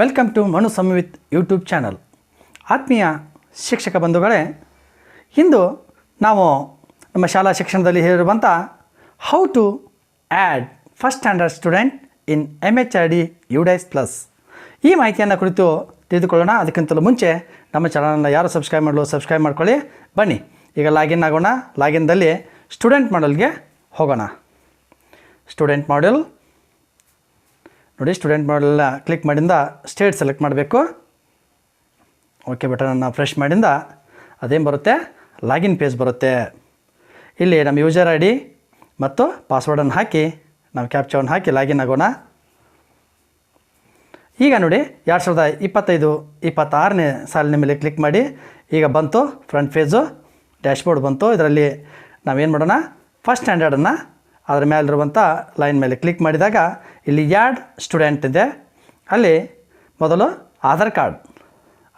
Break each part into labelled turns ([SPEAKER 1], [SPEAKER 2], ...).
[SPEAKER 1] Welcome to Manu Samvith YouTube channel. ಆತ್ಮೀಯ ಶಿಕ್ಷಕ ಬಂಧುಗಳೇ, ಇಂದು ನಾವು ನಮ್ಮ ಶಾಲಾ ಶಿಕ್ಷಣದಲ್ಲಿ ಹೇಳಿರುವಂಥ how to add first standard student in M H R D UDISE plus ಈ ಮಾಹಿತಿಯನ್ನು ಕುರಿತು ತಿಳಿದುಕೊಳ್ಳೋಣ. ಅದಕ್ಕಿಂತಲೂ ಮುಂಚೆ ನಮ್ಮ ಚಾನಲನ್ನು ಯಾರು ಸಬ್ಸ್ಕ್ರೈಬ್ ಮಾಡಲು ಸಬ್ಸ್ಕ್ರೈಬ್ ಮಾಡ್ಕೊಳ್ಳಿ. ಬನ್ನಿ, ಈಗ ಲಾಗಿನ್ ಆಗೋಣ. ಲಾಗಿನ್ದಲ್ಲಿ ಸ್ಟೂಡೆಂಟ್ ಮಾಡಲ್ಗೆ ಹೋಗೋಣ. ಸ್ಟೂಡೆಂಟ್ ಮಾಡೆಲ್ ನೋಡಿ ಸ್ಟೂಡೆಂಟ್ ಮಾಡಲ್ನ ಕ್ಲಿಕ್ ಮಾಡಿಂದ ಸ್ಟೇಟ್ ಸೆಲೆಕ್ಟ್ ಮಾಡಬೇಕು. ಓಕೆ ಬಟನನ್ನು ಫ್ರೆಶ್ ಮಾಡಿಂದ ಅದೇನು ಬರುತ್ತೆ? ಲಾಗಿನ್ ಪೇಜ್ ಬರುತ್ತೆ. ಇಲ್ಲಿ ನಮ್ಮ ಯೂಸರ್ ಐ ಡಿ ಮತ್ತು ಪಾಸ್ವರ್ಡನ್ನು ಹಾಕಿ, ನಾವು ಕ್ಯಾಪ್ಚವನ್ನು ಹಾಕಿ ಲಾಗಿನ್ ಆಗೋಣ. ಈಗ ನೋಡಿ, ಎರಡು ಸಾವಿರದ ಇಪ್ಪತ್ತೈದು, ಇಪ್ಪತ್ತಾರನೇ ಸಾಲಿನ ಮೇಲೆ ಕ್ಲಿಕ್ ಮಾಡಿ, ಈಗ ಬಂತು ಫ್ರಂಟ್ ಪೇಜು ಡ್ಯಾಶ್ಬೋರ್ಡ್ ಬಂತು. ಇದರಲ್ಲಿ ನಾವೇನು ಮಾಡೋಣ? ಫಸ್ಟ್ ಸ್ಟ್ಯಾಂಡರ್ಡನ್ನು ಅದರ ಮೇಲಿರುವಂಥ ಲೈನ್ ಮೇಲೆ ಕ್ಲಿಕ್ ಮಾಡಿದಾಗ ಇಲ್ಲಿ ಯಾಡ್ ಸ್ಟೂಡೆಂಟ್ ಇದೆ. ಅಲ್ಲಿ ಮೊದಲು ಆಧಾರ್ ಕಾರ್ಡ್.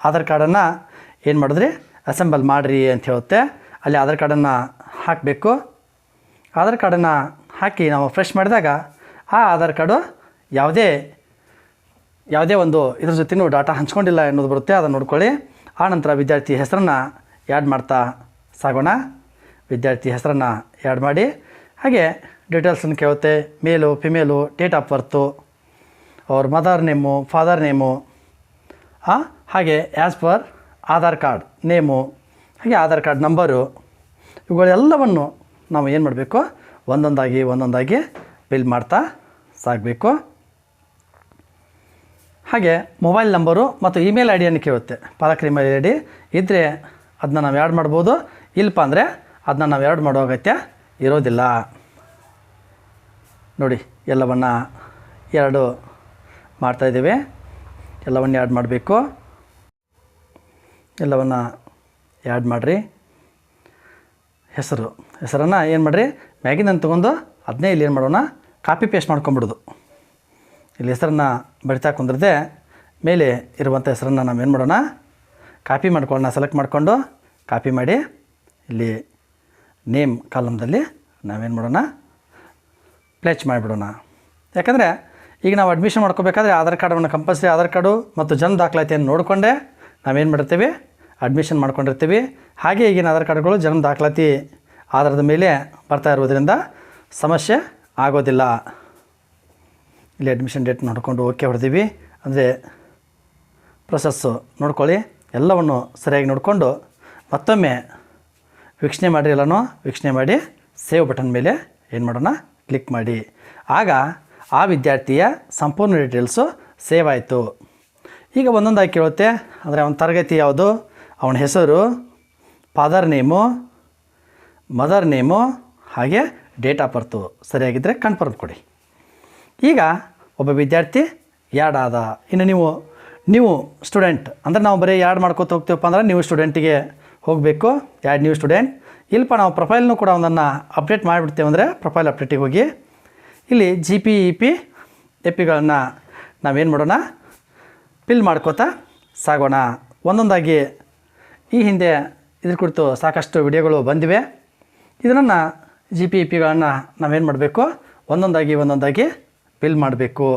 [SPEAKER 1] ಆಧಾರ್ ಕಾರ್ಡನ್ನು ಏನು ಮಾಡಿದ್ರಿ? ಅಸೆಂಬಲ್ ಮಾಡಿರಿ ಅಂತ ಹೇಳುತ್ತೆ. ಅಲ್ಲಿ ಆಧಾರ್ ಕಾರ್ಡನ್ನು ಹಾಕಬೇಕು. ಆಧಾರ್ ಕಾರ್ಡನ್ನು ಹಾಕಿ ನಾವು ಫ್ರೆಶ್ ಮಾಡಿದಾಗ ಆ ಆಧಾರ್ ಕಾರ್ಡು ಯಾವುದೇ ಯಾವುದೇ ಒಂದು ಇದ್ರ ಜೊತೆನೂ ಡಾಟಾ ಹಂಚ್ಕೊಂಡಿಲ್ಲ ಅನ್ನೋದು ಬರುತ್ತೆ. ಅದನ್ನು ನೋಡ್ಕೊಳ್ಳಿ. ಆ ನಂತರ ವಿದ್ಯಾರ್ಥಿ ಹೆಸರನ್ನು ಆ್ಯಡ್ ಮಾಡ್ತಾ ಸಾಗೋಣ. ವಿದ್ಯಾರ್ಥಿ ಹೆಸರನ್ನು ಆ್ಯಡ್ ಮಾಡಿ. ಹಾಗೆ ಡೀಟೇಲ್ಸನ್ನು ಕೇಳುತ್ತೆ. ಮೇಲು ಫಿಮೇಲು ಡೇಟ್ ಆಫ್ ಬರ್ತು ಅವ್ರ ಮದರ್ ನೇಮು ಫಾದರ್ ನೇಮು ಹಾಗೆ as per Aadhaar card name ಹಾಗೆ ಆಧಾರ್ ಕಾರ್ಡ್ ನಂಬರು ಇವುಗಳೆಲ್ಲವನ್ನು ನಾವು ಏನು ಮಾಡಬೇಕು? ಒಂದೊಂದಾಗಿ ಒಂದೊಂದಾಗಿ ಫಿಲ್ ಮಾಡ್ತಾ ಸಾಗಬೇಕು ಹಾಗೆ ಮೊಬೈಲ್ ನಂಬರು ಮತ್ತು ಇಮೇಲ್ ಐ ಡಿಯನ್ನು ಕೇಳುತ್ತೆ. ಪಾಲಕರ ಇಮೇಲ್ ಐ ಡಿ ಇದ್ದರೆ ಅದನ್ನ ನಾವು ಆ್ಯಡ್ ಮಾಡ್ಬೋದು. ಇಲ್ಲಪ್ಪ ಅಂದರೆ ಅದನ್ನ ನಾವು ಆ್ಯಡ್ ಮಾಡೋ ಅಗತ್ಯ ಇರೋದಿಲ್ಲ. ನೋಡಿ, ಎಲ್ಲವನ್ನು ಎರಡು ಮಾಡ್ತಾಯಿದ್ದೇವೆ ಎಲ್ಲವನ್ನು ಆ್ಯಡ್ ಮಾಡಬೇಕು. ಎಲ್ಲವನ್ನು ಆ್ಯಡ್ ಮಾಡಿರಿ. ಹೆಸರು. ಹೆಸರನ್ನು ಏನು ಮಾಡಿರಿ? ಮ್ಯಾಗಿನನ್ನು ತೊಗೊಂಡು ಅದನ್ನೇ ಇಲ್ಲಿ ಏನು ಮಾಡೋಣ? ಕಾಪಿ ಪೇಸ್ಟ್ ಮಾಡ್ಕೊಂಬಿಡೋದು ಇಲ್ಲಿ ಹೆಸರನ್ನು ಬರಿತಾ ಕುಂದ್ರದೆ ಮೇಲೆ ಇರುವಂಥ ಹೆಸರನ್ನು ನಾವು ಏನು ಮಾಡೋಣ? ಕಾಪಿ ಮಾಡ್ಕೊಳ್ಳೋಣ. ಸೆಲೆಕ್ಟ್ ಮಾಡಿಕೊಂಡು ಕಾಪಿ ಮಾಡಿ ಇಲ್ಲಿ ನೇಮ್ ಕಾಲಮ್ದಲ್ಲಿ ನಾವೇನು ಮಾಡೋಣ? ಪ್ಲೇಚ್ ಮಾಡಿಬಿಡೋಣ. ಯಾಕಂದರೆ ಈಗ ನಾವು ಅಡ್ಮಿಷನ್ ಮಾಡ್ಕೋಬೇಕಾದ್ರೆ ಆಧಾರ್ ಕಾರ್ಡನ್ನು ಕಂಪಲ್ಸರಿ ಆಧಾರ್ ಕಾರ್ಡು ಮತ್ತು ಜನ್ಮ ದಾಖಲಾತಿಯನ್ನು ನೋಡಿಕೊಂಡೇ. ನಾವೇನು ಮಾಡಿರ್ತೀವಿ? ಅಡ್ಮಿಷನ್ ಮಾಡ್ಕೊಂಡಿರ್ತೀವಿ. ಹಾಗೆ ಈಗಿನ ಆಧಾರ್ ಕಾರ್ಡ್ಗಳು ಜನ್ಮ ದಾಖಲಾತಿ ಆಧಾರದ ಮೇಲೆ ಬರ್ತಾ ಇರೋದ್ರಿಂದ ಸಮಸ್ಯೆ ಆಗೋದಿಲ್ಲ. ಇಲ್ಲಿ ಅಡ್ಮಿಷನ್ ಡೇಟ್ ನೋಡಿಕೊಂಡು ಓಕೆ ಹೊಡೆದೀವಿ. ಅಂದರೆ ಪ್ರೊಸೆಸ್ಸು ನೋಡ್ಕೊಳ್ಳಿ. ಎಲ್ಲವನ್ನು ಸರಿಯಾಗಿ ನೋಡಿಕೊಂಡು ಮತ್ತೊಮ್ಮೆ ವೀಕ್ಷಣೆ ಮಾಡಿ ಎಲ್ಲನೂ. ವೀಕ್ಷಣೆ ಮಾಡಿ ಸೇವ್ ಬಟನ್ ಮೇಲೆ ಏನು ಮಾಡೋಣ? ಕ್ಲಿಕ್ ಮಾಡಿ. ಆಗ ಆ ವಿದ್ಯಾರ್ಥಿಯ ಸಂಪೂರ್ಣ ಡೀಟೇಲ್ಸು ಸೇವ್ ಆಯಿತು. ಈಗ ಒಂದೊಂದಾಗಿ ಕೇಳುತ್ತೆ. ಅಂದರೆ ಅವನ ತರಗತಿ ಯಾವುದು? ಅವನ ಹೆಸರು ಫಾದರ್ ನೇಮು ಮದರ್ ನೇಮು ಹಾಗೆ ಡೇಟ್ ಆಫ್ ಬರ್ತು ಸರಿಯಾಗಿದ್ದರೆ ಕನ್ಫರ್ಮ್ ಕೊಡಿ. ಈಗ ಒಬ್ಬ ವಿದ್ಯಾರ್ಥಿ ಯಾಡ್ ಆದ? ಇನ್ನು ನೀವು ನೀವು ಸ್ಟೂಡೆಂಟ್ ಅಂದರೆ ನಾವು ಬರೀ ಯಾಡ್ ಮಾಡ್ಕೋತ ಹೋಗ್ತೀವಪ್ಪ ಅಂದ್ರೆ ನೀವು ಸ್ಟೂಡೆಂಟಿಗೆ ಹೋಗಬೇಕು. ಯಾಡ್ ನೀವು ಸ್ಟೂಡೆಂಟ್ ಇಲ್ಪ ನಾವು ಪ್ರೊಫೈಲ್ನೂ ಕೂಡ ಒಂದನ್ನು ಅಪ್ಡೇಟ್ ಮಾಡಿಬಿಡ್ತೇವೆ ಅಂದರೆ ಪ್ರೊಫೈಲ್ ಅಪ್ಡೇಟಿಗೆ ಹೋಗಿ. ಇಲ್ಲಿ G P E P A ಪಿಗಳನ್ನು ನಾವೇನು ಮಾಡೋಣ? ಫಿಲ್ ಮಾಡ್ಕೋತಾ ಸಾಗೋಣ. ಒಂದೊಂದಾಗಿ ಈ ಹಿಂದೆ ಇದ್ರ ಕುರಿತು ಸಾಕಷ್ಟು ವಿಡಿಯೋಗಳು ಬಂದಿವೆ. ಇದನ್ನು ಜಿ ಪಿ ಇ ಪಿಗಳನ್ನು ನಾವೇನು ಮಾಡಬೇಕು? ಒಂದೊಂದಾಗಿ ಒಂದೊಂದಾಗಿ ಫಿಲ್ ಮಾಡಬೇಕು.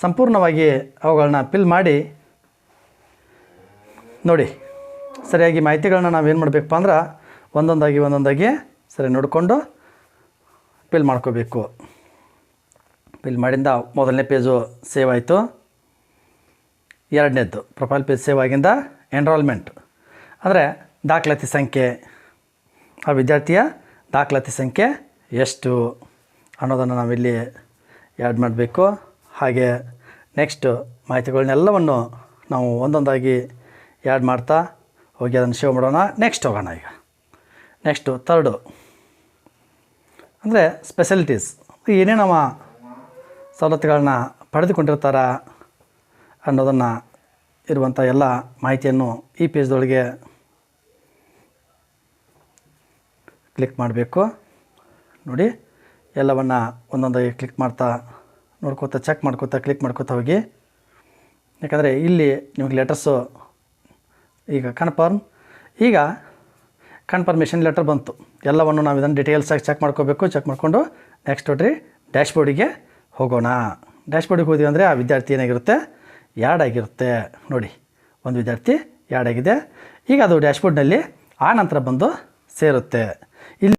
[SPEAKER 1] ಸಂಪೂರ್ಣವಾಗಿ ಅವುಗಳನ್ನ ಫಿಲ್ ಮಾಡಿ ನೋಡಿ. ಸರಿಯಾಗಿ ಮಾಹಿತಿಗಳನ್ನ ನಾವೇನು ಮಾಡಬೇಕಪ್ಪ ಅಂದ್ರೆ ಒಂದೊಂದಾಗಿ ಒಂದೊಂದಾಗಿ ಸರಿ ನೋಡಿಕೊಂಡು ಫಿಲ್ ಮಾಡ್ಕೋಬೇಕು. ಫಿಲ್ ಮಾಡಿಂದ ಮೊದಲನೇ ಪೇಜು ಸೇವ್ ಆಯಿತು. ಎರಡನೇದ್ದು ಪ್ರೊಫೈಲ್ ಪೇಜ್ ಸೇವ್ ಆಗಿಂದ ಎನ್ರೋಲ್ಮೆಂಟ್ ಅಂದರೆ ದಾಖಲಾತಿ ಸಂಖ್ಯೆ. ಆ ವಿದ್ಯಾರ್ಥಿಯ ದಾಖಲಾತಿ ಸಂಖ್ಯೆ ಎಷ್ಟು ಅನ್ನೋದನ್ನು ನಾವಿಲ್ಲಿ ಆ್ಯಡ್ ಮಾಡಬೇಕು. ಹಾಗೆ ನೆಕ್ಸ್ಟು ಮಾಹಿತಿಗಳನ್ನೆಲ್ಲವನ್ನು ನಾವು ಒಂದೊಂದಾಗಿ ಆ್ಯಡ್ ಮಾಡ್ತಾ ಹೋಗಿ ಅದನ್ನು ಸೇವ್ ಮಾಡೋಣ. ನೆಕ್ಸ್ಟ್ ಹೋಗೋಣ ಈಗ. ನೆಕ್ಸ್ಟು ತರ್ಡು ಅಂದರೆ ಸ್ಪೆಷಲಿಟೀಸ್. ಏನೇನವ ಸವಲತ್ತುಗಳನ್ನ ಪಡೆದುಕೊಂಡಿರ್ತಾರ ಅನ್ನೋದನ್ನು ಇರುವಂಥ ಎಲ್ಲ ಮಾಹಿತಿಯನ್ನು ಈ ಪೇಜ್ದೊಳಗೆ ಕ್ಲಿಕ್ ಮಾಡಬೇಕು. ನೋಡಿ, ಎಲ್ಲವನ್ನು ಒಂದೊಂದಾಗಿ ಕ್ಲಿಕ್ ಮಾಡ್ತಾ ನೋಡ್ಕೋತಾ, ಚೆಕ್ ಮಾಡ್ಕೋತಾ, ಕ್ಲಿಕ್ ಮಾಡ್ಕೋತಾ ಹೋಗಿ. ಯಾಕಂದರೆ ಇಲ್ಲಿ ನಿಮಗೆ ಲೆಟರ್ಸು ಈಗ ಕನ್ಫರ್ಮ್. ಈಗ ಕನ್ಫರ್ಮೇಷನ್ ಲೆಟರ್ ಬಂತು. ಎಲ್ಲವನ್ನು ನಾವು ಇದನ್ನು ಡೀಟೇಲ್ಸಾಗಿ ಚೆಕ್ ಮಾಡ್ಕೋಬೇಕು. ಚೆಕ್ ಮಾಡಿಕೊಂಡು ನೆಕ್ಸ್ಟ್ ನೋಡ್ರಿ ಡ್ಯಾಶ್ಬೋರ್ಡಿಗೆ ಹೋಗೋಣ. ಡ್ಯಾಶ್ಬೋರ್ಡಿಗೆ ಹೋದ್ವಿ ಅಂದರೆ ಆ ವಿದ್ಯಾರ್ಥಿ ಏನಾಗಿರುತ್ತೆ? ಯಾಡ್ ಆಗಿರುತ್ತೆ. ನೋಡಿ, ಒಂದು ವಿದ್ಯಾರ್ಥಿ ಯಾಡ್ ಆಗಿದೆ. ಈಗ ಅದು ಡ್ಯಾಶ್ಬೋರ್ಡ್ನಲ್ಲಿ ಆ ನಂತರ ಬಂದು ಸೇರುತ್ತೆ. ಇಲ್ಲಿ